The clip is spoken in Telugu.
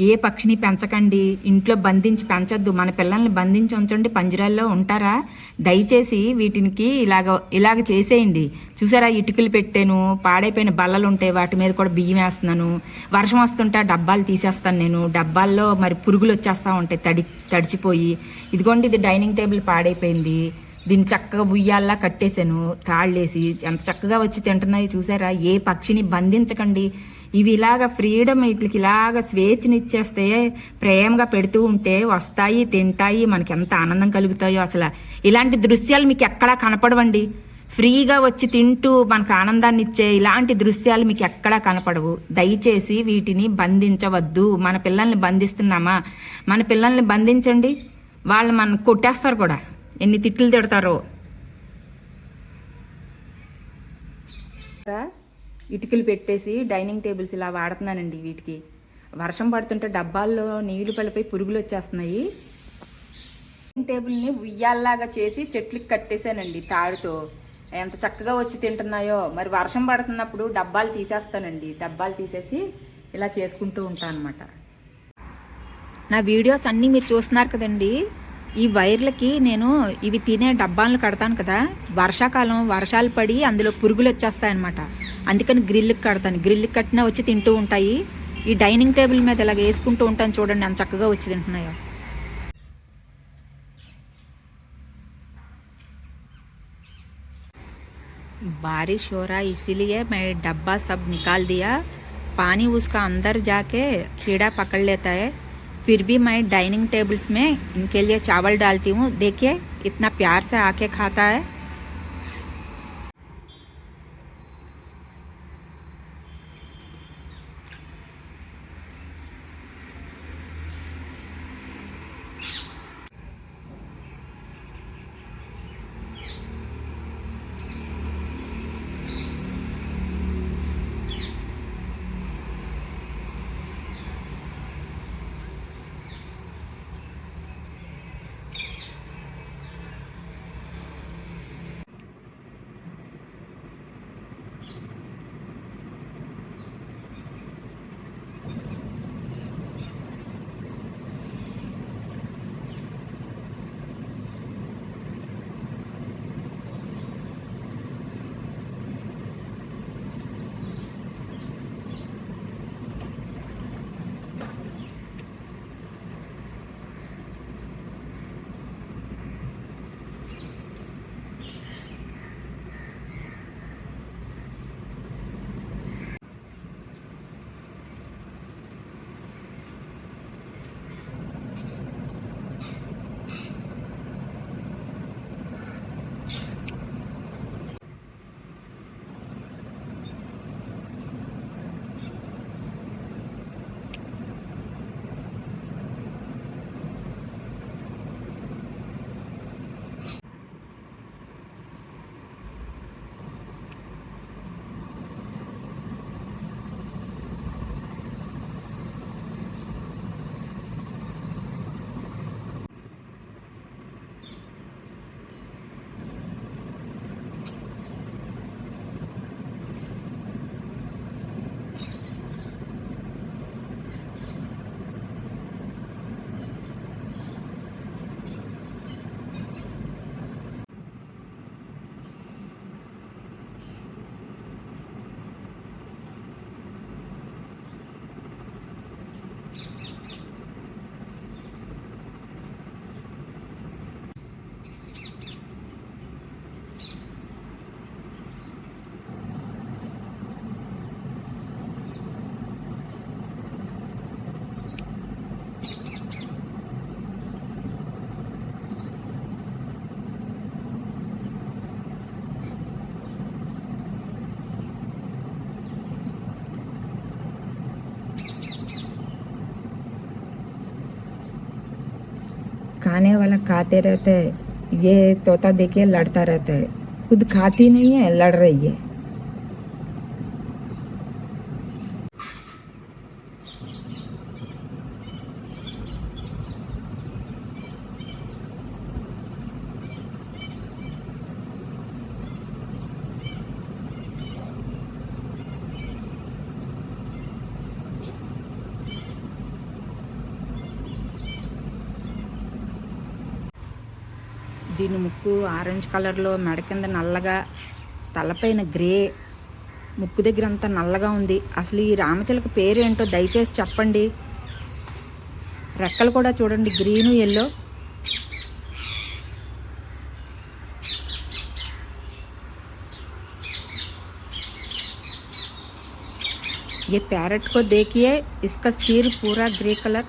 ఏ పక్షిని పెంచకండి ఇంట్లో బంధించి పెంచొద్దు. మన పిల్లల్ని బంధించి ఉంచండి పంజరాల్లో ఉంటారా? దయచేసి వీటికి ఇలాగ ఇలాగ చేసేయండి. చూసారా ఇటుకలు పెట్టాను పాడైపోయిన బల్లలు ఉంటాయి వాటి మీద కూడా బియ్యం వేస్తున్నాను. వర్షం వస్తుంటే డబ్బాలు తీసేస్తాను నేను. డబ్బాల్లో మరి పురుగులు వచ్చేస్తూ ఉంటాయి తడి తడిచిపోయి. ఇదిగోండి ఇది డైనింగ్ టేబుల్ పాడైపోయింది. దీన్ని చక్కగా ఉయ్యాల్లా కట్టేశాను తాళ్ళేసి. ఎంత చక్కగా వచ్చి తింటున్నాయి చూసారా? ఏ పక్షిని బంధించకండి. ఇవి ఇలాగ ఫ్రీడమ్ వీటికి ఇలాగ స్వేచ్ఛనిచ్చేస్తే ప్రేమగా పెడుతూ ఉంటే వస్తాయి తింటాయి మనకి ఎంత ఆనందం కలుగుతాయో అసలు. ఇలాంటి దృశ్యాలు మీకు ఎక్కడా కనపడవండి. ఫ్రీగా వచ్చి తింటూ మనకు ఆనందాన్ని ఇచ్చే ఇలాంటి దృశ్యాలు మీకు ఎక్కడా కనపడవు. దయచేసి వీటిని బంధించవద్దు. మన పిల్లల్ని బంధిస్తున్నామా? మన పిల్లల్ని బంధించండి. వాళ్ళు మన కొట్టేస్తారు కూడా. ఎన్ని తిట్లు తిడతారో. ఇటుకలు పెట్టేసి డైనింగ్ టేబుల్స్ ఇలా వాడుతున్నానండి వీటికి. వర్షం పడుతుంటే డబ్బాల్లో నీళ్ళు పడిపోయి పురుగులు వచ్చేస్తున్నాయి. డైనింగ్ టేబుల్ని ఉయ్యాల్లాగా చేసి చెట్లకి కట్టేశానండి తాడుతో. ఎంత చక్కగా వచ్చి తింటున్నాయో. మరి వర్షం పడుతున్నప్పుడు డబ్బాలు తీసేస్తానండి. డబ్బాలు తీసేసి ఇలా చేసుకుంటూ ఉంటాను అనమాట నా వీడియోస్ అన్నీ మీరు చూస్తున్నారు కదండి. ఈ వైర్లకి నేను ఇవి తినే డబ్బాలను కడతాను కదా. వర్షాకాలం వర్షాలు పడి అందులో పురుగులు వచ్చేస్తాయన్నమాట. అందుకని గ్రిల్కి కడతాను గ్రిల్కి కట్టినా వచ్చి తింటూ ఉంటాయి ఈ డైనింగ్ టేబుల్ మీద ఇలాగ వేసుకుంటూ ఉంటాను చూడండి ఎంత చక్కగా వచ్చి తింటున్నాయో बारिश हो रहा है इसीलिए मैं डब्बा सब निकाल दिया पानी उसका अंदर जाके कीड़ा पकड़ लेता है फिर भी मैं डाइनिंग टेबल्स में इनके लिए चावल डालती हूँ देखिए इतना प्यार से आके खाता है खाने वाला खाते रहते हैं। ये तोता देखिए लड़ता रहता है। खुद खाती नहीं है, लड़ रही है। దీని ముక్కు ఆరెంజ్ కలర్లో మెడ కింద నల్లగా తలపైన గ్రే ముక్కు దగ్గర అంతా నల్లగా ఉంది అసలు ఈ రామచిలక పేరేంటో దయచేసి చెప్పండి రెక్కలు కూడా చూడండి గ్రీను ఎల్లో ये पैरट को देखिए इसका सिर पूरा ग्रे कलर